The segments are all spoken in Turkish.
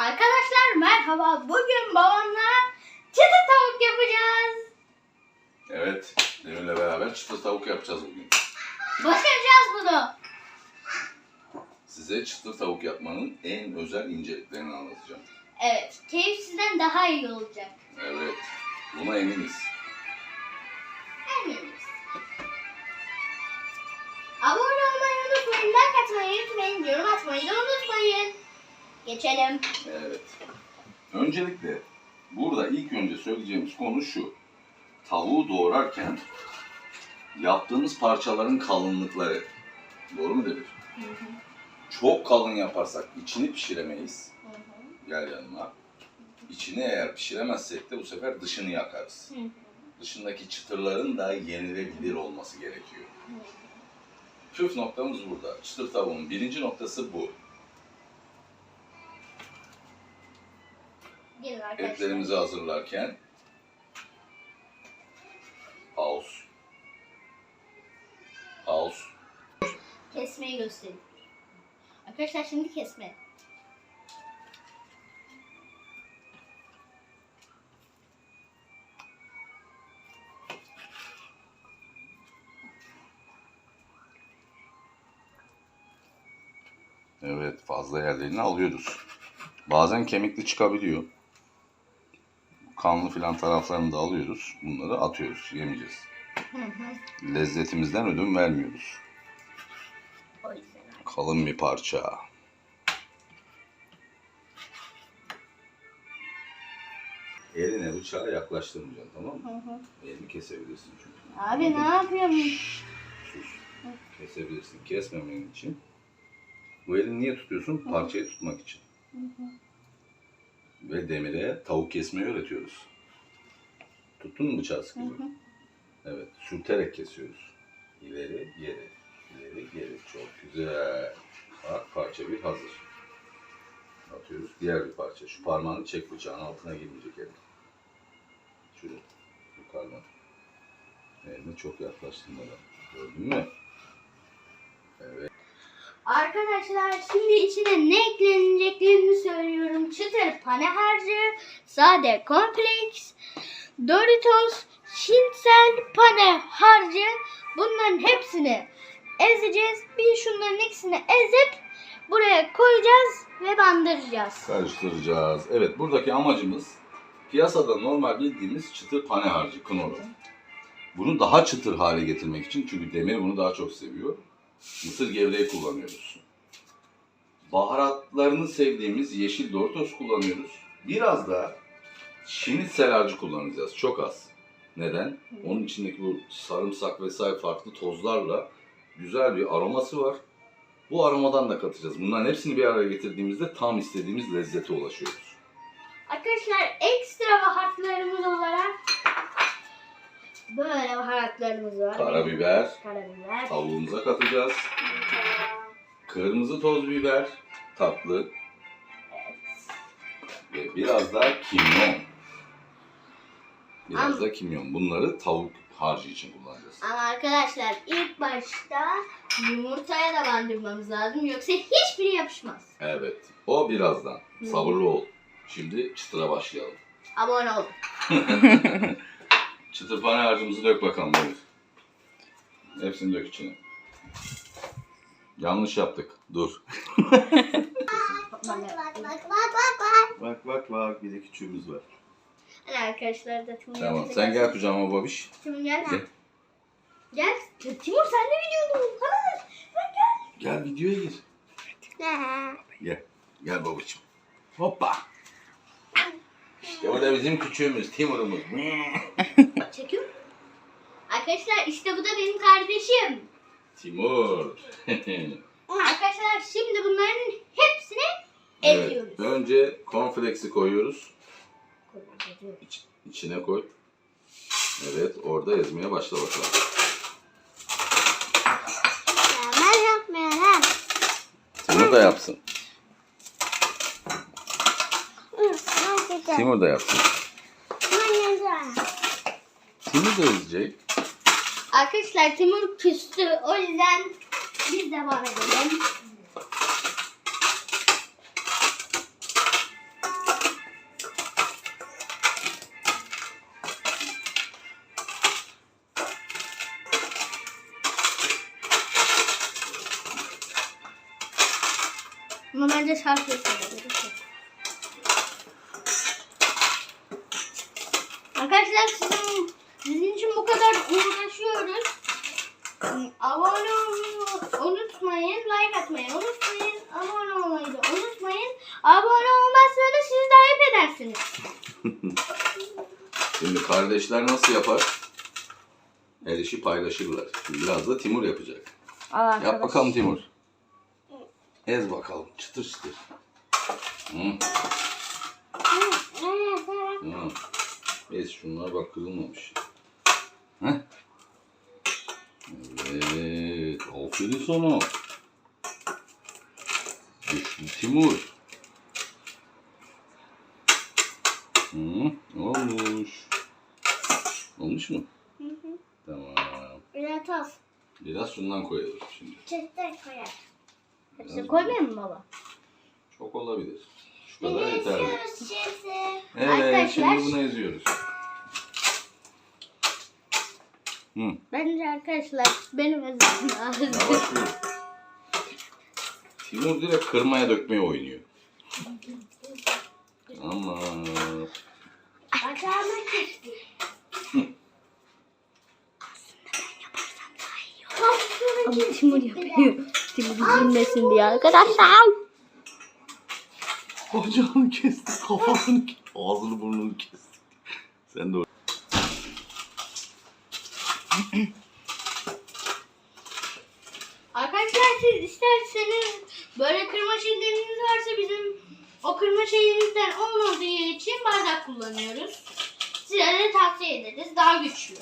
Arkadaşlar merhaba. Bugün babamla çıtır tavuk yapacağız. Evet, Demir'le beraber çıtır tavuk yapacağız bugün. Başaracağız bunu. Size çıtır tavuk yapmanın en özel inceliklerini anlatacağım. Evet. Keyif sizden daha iyi olacak. Evet, buna eminiz. Eminiz. Abone olmayı unutmayın. Like atmayı unutmayın. Yorum atmayı da unutmayın. Geçelim. Evet. Öncelikle burada ilk önce söyleyeceğimiz konu şu. Tavuğu doğrarken yaptığımız parçaların kalınlıkları. Doğru mu Demir? Çok kalın yaparsak içini pişiremeyiz. Gel yanıma. İçini eğer pişiremezsek de bu sefer dışını yakarız. Dışındaki çıtırların da yenilebilir olması gerekiyor. Püf noktamız burada. Çıtır tavuğun birinci noktası bu. Gelin arkadaşlar. Etlerimizi hazırlarken pause. Pause. Kesmeyi göstereyim. Arkadaşlar şimdi kesme. Evet fazla yerlerini alıyoruz. Bazen kemikli çıkabiliyor. Kanlı filan taraflarını da alıyoruz. Bunları atıyoruz. Yemeyeceğiz. Lezzetimizden ödün vermiyoruz. Kalın bir parça. Eline bıçağı yaklaştırmayacaksın tamam mı? Elini kesebilirsin çünkü. Abi ne yapıyorsun? Sus. Kesebilirsin. Kesmemen için. Bu elini niye tutuyorsun? Parçayı tutmak için. Ve Demir'e tavuk kesmeyi öğretiyoruz. Tuttun mu bıçağı sıkıca? Evet. Sürterek kesiyoruz. İleri, geri. İleri, geri. Çok güzel. Bak parça bir hazır. Atıyoruz. Diğer bir parça. Şu parmağını çek bıçağın altına girmeyecek elin. Şunu. Yukarıdan. Eline çok yaklaştırmadan. Gördün mü? Evet. Arkadaşlar şimdi içine ne ekleneceklerini söylüyorum. Çıtır pane harcı, sade kompleks, Doritos, şinsel pane harcı. Bunların hepsini ezeceğiz. Bir şunların ikisini ezip buraya koyacağız ve bandıracağız. Karıştıracağız. Evet buradaki amacımız piyasada normal bildiğimiz çıtır pane harcı, knoro. Bunu daha çıtır hale getirmek için çünkü Demir bunu daha çok seviyor. Mısır gevreği kullanıyoruz. Baharatlarını sevdiğimiz yeşil Doritos kullanıyoruz. Biraz da şinitsel harcı kullanacağız. Çok az. Neden? Onun içindeki bu sarımsak vesaire farklı tozlarla güzel bir aroması var. Bu aromadan da katacağız. Bunların hepsini bir araya getirdiğimizde tam istediğimiz lezzete ulaşıyoruz. Arkadaşlar ekstra baharatlarımız olarak baharatlarımız var. Karabiber, Karabiber. tavuğumuza katacağız. Kırmızı toz biber, tatlı ve biraz da kimyon. Biraz Am- da kimyon. Bunları tavuk harcı için kullanacağız. Ama arkadaşlar ilk başta yumurtaya da bandırmamız lazım yoksa hiçbiri yapışmaz. Evet. O birazdan. Sabırlı ol. Şimdi çıtıra başlayalım. Abone olun. Çıtır pane harcımızı dök bakalım. Demir. Hepsini dök içine. Yanlış yaptık. Dur. Bak bak bak bak. Bak bak bak bir de küçüğümüz var. Hadi arkadaşlar da Timur Tamam sen gelsin. gel kucağıma babiş. Timur gel. Gel. Gel. Timur sen de videodun. Hadi. Gel videoya gir. Gel. Gel babacığım. Hoppa. O da bizim küçüğümüz Timur'umuz. Çekiyor. Arkadaşlar işte bu da benim kardeşim. Timur. Arkadaşlar şimdi bunların hepsini evet. eziyoruz. Önce cornflakes'i koyuyoruz. İç, içine koy. Evet orada ezmeye başla bakalım. Timur da yapsın. Dedem. Timo da yaptı. Timo da izleyecek. Arkadaşlar Timur küstü. O yüzden biz devam edelim. Ama bence şarkı yapıyorum. Arkadaşlar sizin, sizin için bu kadar uğraşıyoruz. Abone olmayı unutmayın. Like atmayı unutmayın. Abone olmayı da unutmayın. Abone olmazsanız siz de ayıp edersiniz. Şimdi kardeşler nasıl yapar? Her işi paylaşırlar. Şimdi biraz da Timur yapacak. Al Yap bakalım Timur. Ez bakalım. Çıtır çıtır. Hı. Hı. Ez şunlar bak kırılmamış. Heh. Evet. Aferin sana. Güçlü Timur. Hı, olmuş. Olmuş mu? Tamam. Biraz az. Biraz şundan koyalım şimdi. Çekten koyar. Biraz Hepsini koymayayım mı baba? Çok olabilir. Şu kadar yeterli. şimdi. Evet, Arkadaşlar- şimdi bunu eziyoruz. Hı, Bence arkadaşlar benim özüm lazım. yavaş yürü. Timur direkt kırmaya dökmeye oynuyor. Ama Bacağıma kesti. Ama Timur yapıyor. Timur bilmesin diye arkadaşlar. Bacağını kesti, kafasını kesti, ağzını burnunu kesti. Sen de o- Arkadaşlar siz isterseniz böyle kırma şeyleriniz varsa bizim o kırma şeyimizden olmadığı için bardak kullanıyoruz. Size de tavsiye ederiz. Daha güçlü.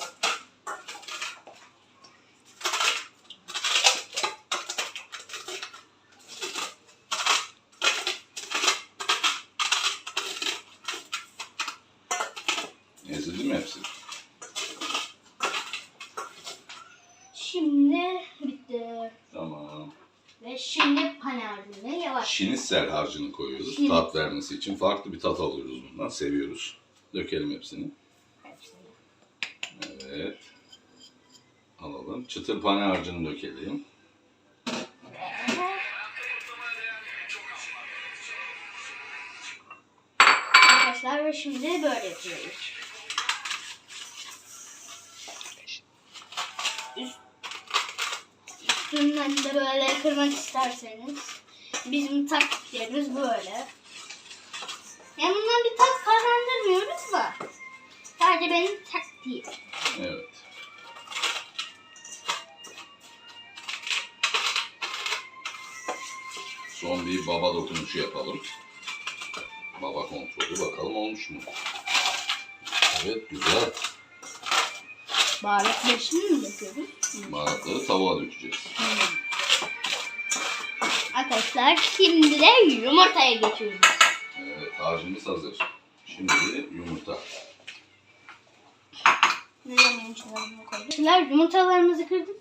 Ezildi mi hepsi? Şimdi bitti. Tamam. Ve şimdi panelini yavaş. Şinitsel harcını koyuyoruz. Şinitzel. Tat vermesi için farklı bir tat alıyoruz bundan. Seviyoruz. Dökelim hepsini. Evet. Alalım. Çıtır pane harcını dökelim. Arkadaşlar ve şimdi böyle yapıyoruz. Üstünden de böyle kırmak isterseniz bizim taktiklerimiz böyle. Yani bundan bir tat kazandırmıyoruz da. Sadece benim taktiğim. Evet. Son bir baba dokunuşu yapalım. Baba kontrolü bakalım olmuş mu? Evet güzel. Baharat beşini mi döküyoruz? Baharatları tavuğa dökeceğiz. Arkadaşlar şimdi de yumurtaya geçiyoruz. Evet harcımız hazır. Şimdi yumurta. Neden koyduk? Arkadaşlar yumurtalarımızı kırdık.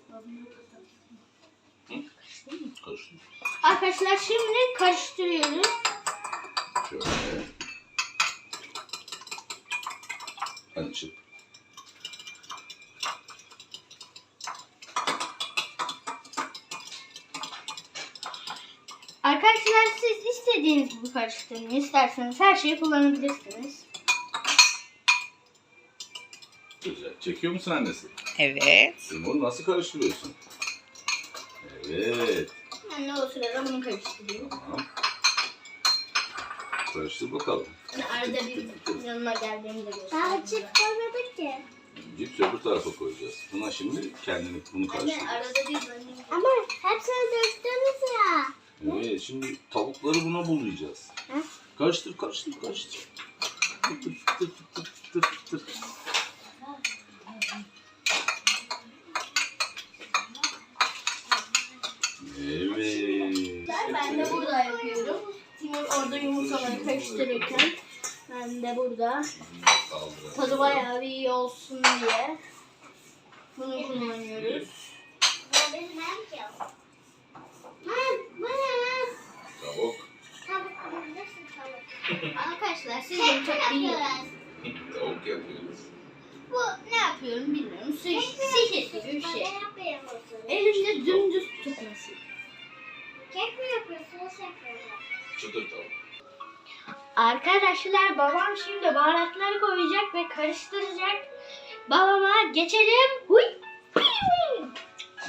Karıştır. Arkadaşlar şimdi karıştırıyoruz. Şöyle. Hadi çık. Arkadaşlar siz istediğiniz gibi karıştırın. İsterseniz her şeyi kullanabilirsiniz. Güzel. Çekiyor musun annesi? Evet. Limonu nasıl karıştırıyorsun? Evet. Ben de o sırada bunu karıştırayım. Tamam. Karıştır bakalım. Arada bir yanıma geldiğimde göstereyim. Daha çift koymadık ki. Cips öbür tarafa koyacağız. Buna şimdi kendini bunu Anne karıştır. arada bir benim. Ama hepsini döktünüz ya. Evet şimdi tavukları buna bulayacağız. Hı? Karıştır karıştır karıştır. Fıtır fıtır fıtır fıtır fıtır. Evet. Ben de burada yapıyorum. Timur orada yumurtaları karıştırırken ben de burada tadı bayağı bir iyi olsun diye bunu kullanıyoruz. Bu bilmem ki. Bu ne lan? Tavuk. Tavuk bulabilirsin tavuk. Arkadaşlar siz de çok iyi. Tavuk yapıyoruz. Bu ne yapıyorum bilmiyorum. Sihir gibi bir şey. Elimde dümdüz tutması. Kek mi yapıyorsun? Nasıl yapıyorsun? Çıtır tavuk. Arkadaşlar babam şimdi baharatları koyacak ve karıştıracak. Babama geçelim. Huy.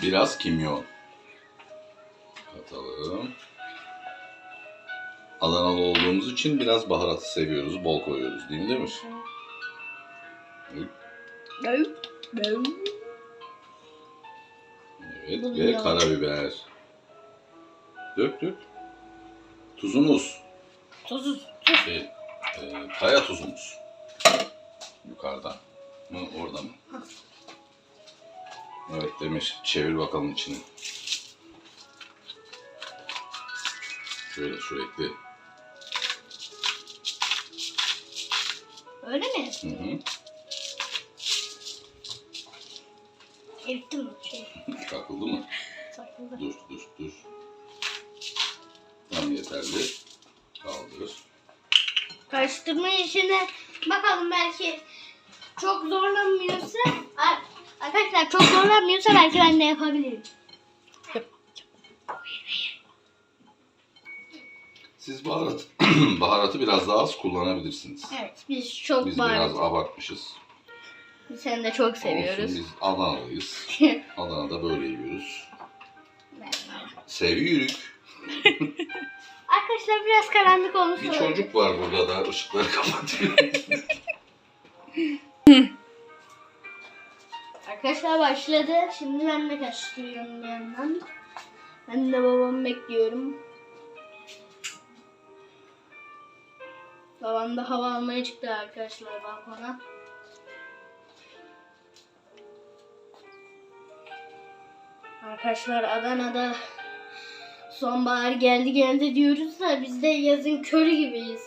Biraz kimyon. Katalım. Adanalı olduğumuz için biraz baharatı seviyoruz. Bol koyuyoruz değil mi Demir? Evet ve karabiber. Dök dök. Tuzumuz. Tuzu. Şey, e, kaya tuzumuz. Yukarıdan mı orada mı? Evet Demir çevir bakalım içini. Şöyle sürekli. Öyle mi? Hı hı. Erittim mi? Şey, Takıldı mı? saklı. Dur dur dur. Tam yeterli. Kaldır. Karıştırma işine bakalım belki çok zorlanmıyorsa Ar- arkadaşlar çok zorlanmıyorsa belki ben de yapabilirim. Siz baharat, baharatı biraz daha az kullanabilirsiniz. Evet biz çok Biz baharat. biraz abartmışız. Seni de çok seviyoruz. Olsun biz Adanalıyız. Adana'da böyle yiyoruz. Seviyoruz. Arkadaşlar biraz karanlık olmuş Bir olabilir. çocuk var burada da ışıkları kapatıyor. Arkadaşlar başladı. Şimdi ben de karıştırıyorum bir yandan. Ben de babamı bekliyorum. Babam da hava almaya çıktı arkadaşlar balkona. Arkadaşlar Adana'da sonbahar geldi geldi diyoruz da biz de yazın körü gibiyiz.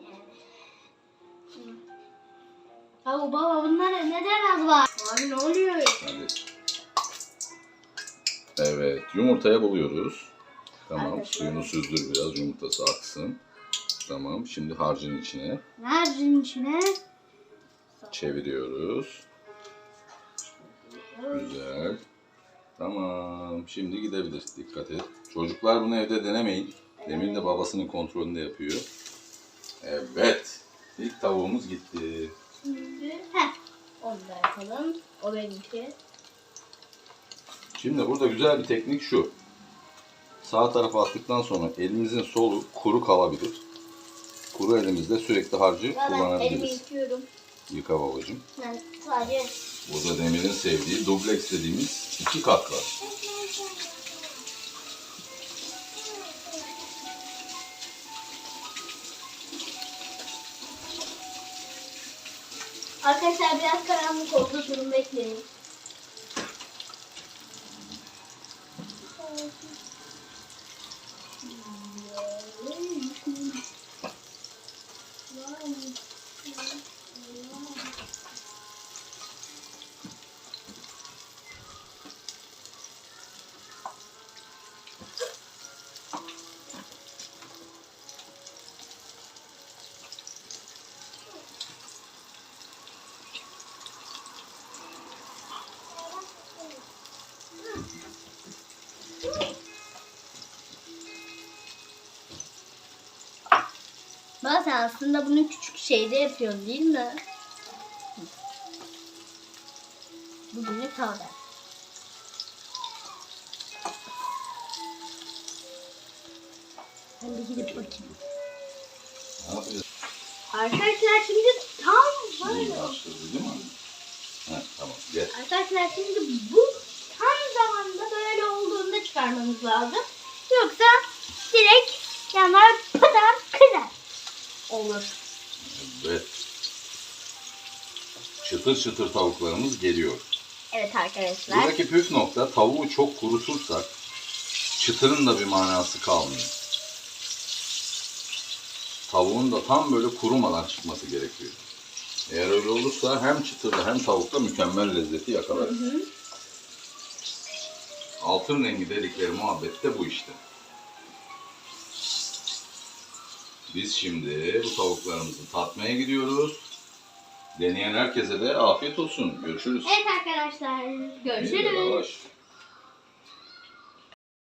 Yani. Abi baba bunlar neden az var? Abi ne oluyor? Evet, yumurtaya buluyoruz. Tamam, Arkadaşlar. suyunu süzdür biraz, yumurtası aksın. Tamam, şimdi harcın içine Nerede içine? çeviriyoruz. Güzel. Tamam, şimdi gidebilir. Dikkat et. Çocuklar bunu evde denemeyin. Demir de babasının kontrolünde yapıyor. Evet, ilk tavuğumuz gitti. Şimdi heh. Onu da yapalım. O benimki. Şimdi burada güzel bir teknik şu. Sağ tarafa attıktan sonra elimizin solu kuru kalabilir. Kuru elimizde sürekli harcı ben kullanabiliriz. yıkıyorum. Yıka babacığım. Ben sadece Burada Demir'in sevdiği dubleks dediğimiz iki kat var. Arkadaşlar biraz karanlık oldu. Durun bekleyin. Bazen aslında bunu küçük şeyde yapıyoruz değil mi? Bugünlük tavada. Ben bir gidip bakayım. Ne yapacağız? Arkadaşlar şimdi tam böyle. başladı değil mi? Heh, tamam gel. Arkadaşlar şimdi bu tam zamanda böyle olduğunda çıkarmamız lazım. Yoksa Olur. Evet. Çıtır çıtır tavuklarımız geliyor. Evet arkadaşlar. Buradaki püf nokta tavuğu çok kurutursak çıtırın da bir manası kalmıyor. Tavuğun da tam böyle kurumadan çıkması gerekiyor. Eğer öyle olursa hem çıtırda hem tavukta mükemmel lezzeti yakalarız. Hı hı. Altın rengi dedikleri muhabbet de bu işte. Biz şimdi bu tavuklarımızı tatmaya gidiyoruz. Deneyen herkese de afiyet olsun. Görüşürüz. Evet arkadaşlar görüşürüz. Yavaş.